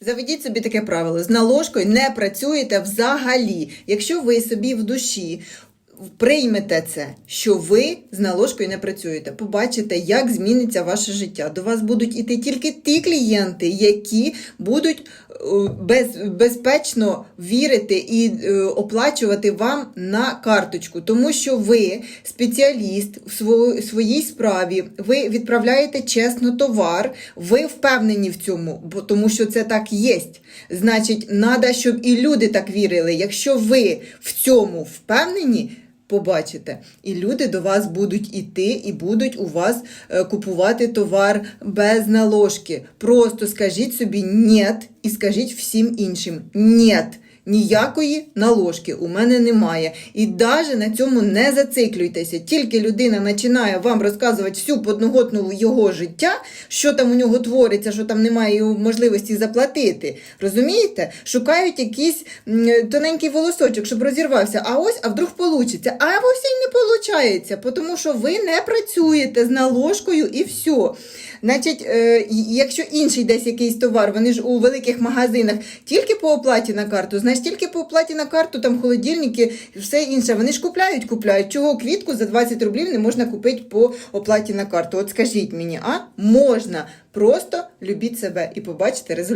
Заведіть собі таке правило: з наложкою не працюєте взагалі. Якщо ви собі в душі приймете це, що ви з наложкою не працюєте, побачите, як зміниться ваше життя. До вас будуть іти тільки ті клієнти, які будуть без, безпечно вірити і е, оплачувати вам на карточку, тому що ви спеціаліст в своїй справі, ви відправляєте чесно товар, ви впевнені в цьому, бо тому що це так є. Значить, треба, щоб і люди так вірили. Якщо ви в цьому впевнені. Побачите, і люди до вас будуть іти і будуть у вас е, купувати товар без наложки. Просто скажіть собі «нєт» і скажіть всім іншим «нєт». Ніякої наложки у мене немає. І навіть на цьому не зациклюйтеся. Тільки людина починає вам розказувати всю подноготну його життя, що там у нього твориться, що там немає можливості заплатити. Розумієте? Шукають якийсь тоненький волосочок, щоб розірвався. А ось, а вдруг получиться. А ось і не получається, тому що ви не працюєте з наложкою і все. Значить, е, якщо інший десь якийсь товар, вони ж у великих магазинах тільки по оплаті на карту, знаєш, тільки по оплаті на карту, там холодильники, все інше. Вони ж купляють, купляють. Чого квітку за 20 рублів не можна купити по оплаті на карту? От скажіть мені, а можна. Просто любіть себе і побачите результат.